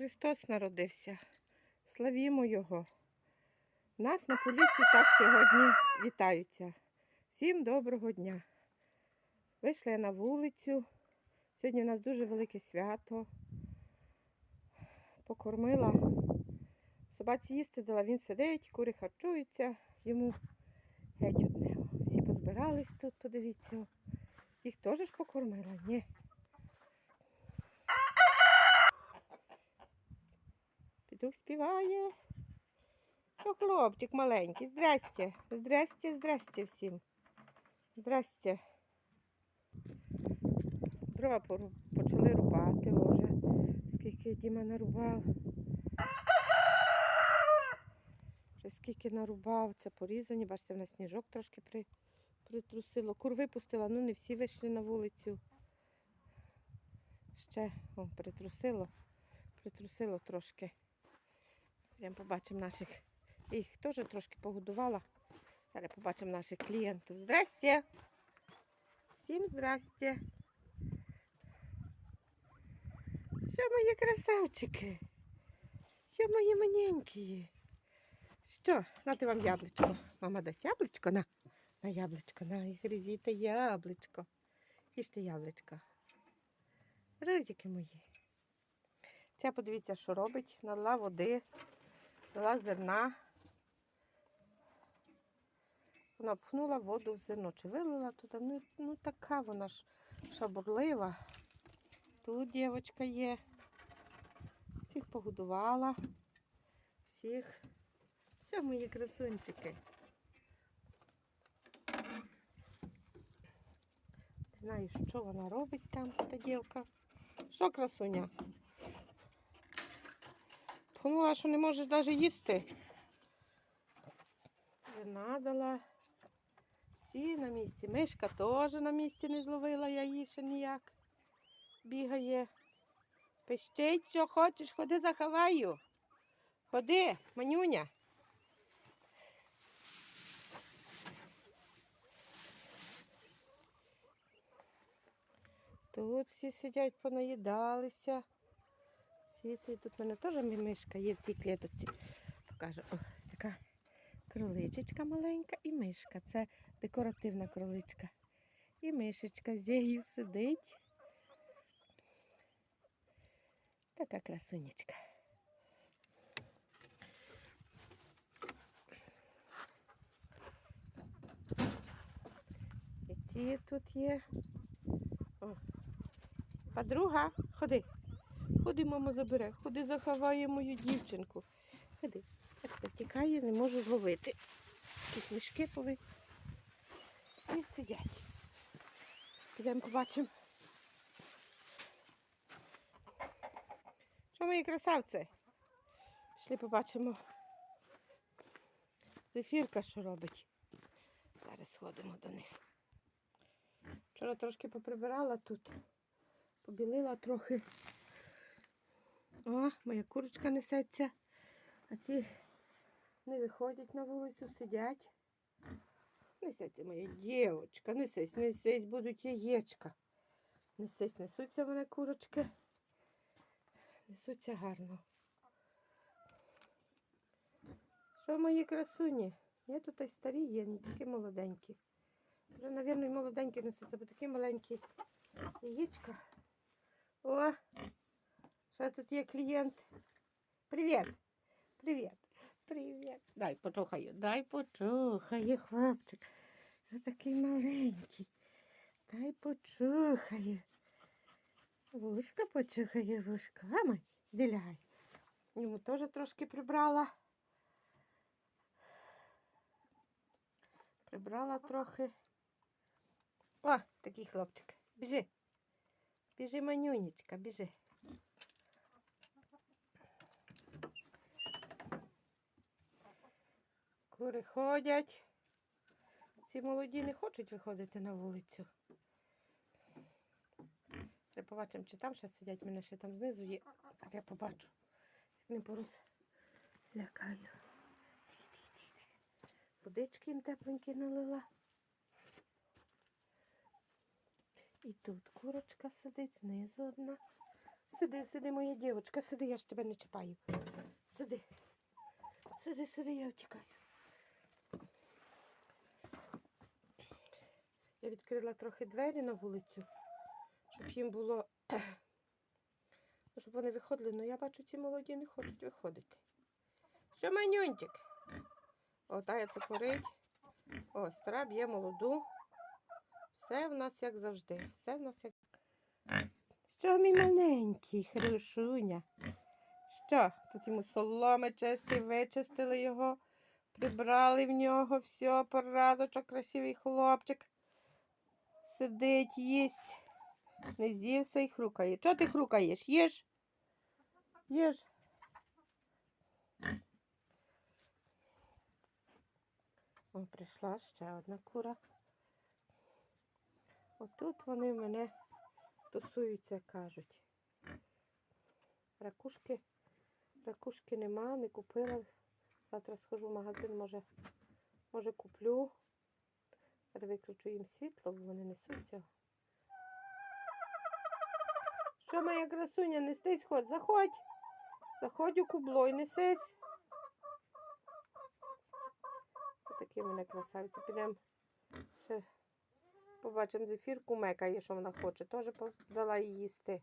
Христос народився. Славімо Його. Нас на полісі так сьогодні вітаються. Всім доброго дня. Вийшли на вулицю. Сьогодні у нас дуже велике свято. Покормила. Собаці їсти дала, він сидить, кури харчуються, йому геть одне. Всі позбирались тут, подивіться. Їх теж ж покормила? Ні. Підух співає. Що хлопчик маленький. Здрасте. Здрасте, здрасте всім. Здрасте. Дрова почали рубати вже. Скільки Діма нарубав. Вже скільки нарубав, це порізані, бачите, в нас сніжок трошки при, притрусило. Кур випустила, ну не всі вийшли на вулицю. Ще о, притрусило, притрусило трошки. Прям побачимо наших. Їх теж трошки погодувала. Зараз побачимо наших клієнтів. Здрасте! Всім здрасте! Що мої красавчики? Що мої маленькі? Що? Нати вам яблучко. Мама дасть яблучко? На, на яблучко, на і гризіте яблучко. Їжте яблучко. Розики мої. Ця подивіться, що робить. Налила води, дала зерна. Вона пхнула воду в зерно. Чи вилила туди? Ну, ну така вона ж шабурлива. Тут дівчинка є. Всіх погодувала. Всіх. Що мої красунчики? Не знаю, що вона робить там, та дівка. Що красуня? Пхнула, що не можеш навіть їсти. Зерна дала. Всі на місці. Мишка теж на місці не зловила, я її ще ніяк. Бігає. Пищить, що хочеш, ходи заховаю. Ходи, манюня. Тут всі сидять, понаїдалися. Всі. Тут в мене теж мишка є в цій клеточці. Покажу. О, така кроличечка маленька і мишка. Це декоративна кроличка. І мишечка з нею сидить. Така красунечка. І ці тут є. О. Подруга, ходи. Ходи, мама забере. Ходи, заховає мою дівчинку. Ходи. Так тікає, не можу зловити. Якісь мішки пови. Всі сидять. Підемо побачимо. Що мої красавці? Пішли побачимо. Зефірка що робить. Зараз сходимо до них. Вчора трошки поприбирала тут, побілила трохи. О, моя курочка несеться. А ці не виходять на вулицю, сидять. Несеться моя дівчинка, несись, несись, будуть яєчка. Несись, несуться мене курочки. Несуться гарно. Що мої красуні? Є тут і старі, є, не тільки молоденькі. Вже, мабуть, і молоденькі несуться, бо такі маленькі яєчка. О, ще тут є клієнт. Привіт. Привіт. Привіт. Дай почухаю, дай почухаю, хлопчик. Ви такий маленький. Дай почухаю. Вушка почухає, вушка. Ламай, діляй. Йому теж трошки прибрала. Прибрала трохи. О, такий хлопчик. Біжи. Біжи, манюнечка, біжи. Кури ходять. Ці молоді не хочуть виходити на вулицю. Треба побачимо, чи там ще сидять, мене ще там знизу є. Зараз я побачу. Як не порус. Лякаю. Водички їм тепленькі налила. І тут курочка сидить, знизу одна Сиди, сиди, моя дівчинка, сиди, я ж тебе не чіпаю. Сиди. Сиди, сиди, я втікаю. Я відкрила трохи двері на вулицю, щоб їм було. Ну, щоб вони виходили, але я бачу, ці молоді не хочуть виходити. Що манюнчик? Ота це корить. О, стара б'є молоду. Все в нас як завжди. Все в нас як. Що мій маленький, хрушуня? Що? Тут йому соломи чисті, вичистили його, прибрали в нього все, порадочок, красивий хлопчик. Сидить, їсть. Не з'ївся і хрукає. Чого ти хрукаєш? Їж? Їж. О, прийшла ще одна кура. Отут вони мене тусуються, кажуть. Ракушки, ракушки нема, не купила. Завтра схожу в магазин, може, може куплю. Виключу їм світло, бо вони несуться. Що моя красуня, нестись, ходь, заходь. Заходь у кубло і несись. Отакі в мене красавиці. Підемо ще побачимо зефірку мекає, що вона хоче. Теж подала їй їсти.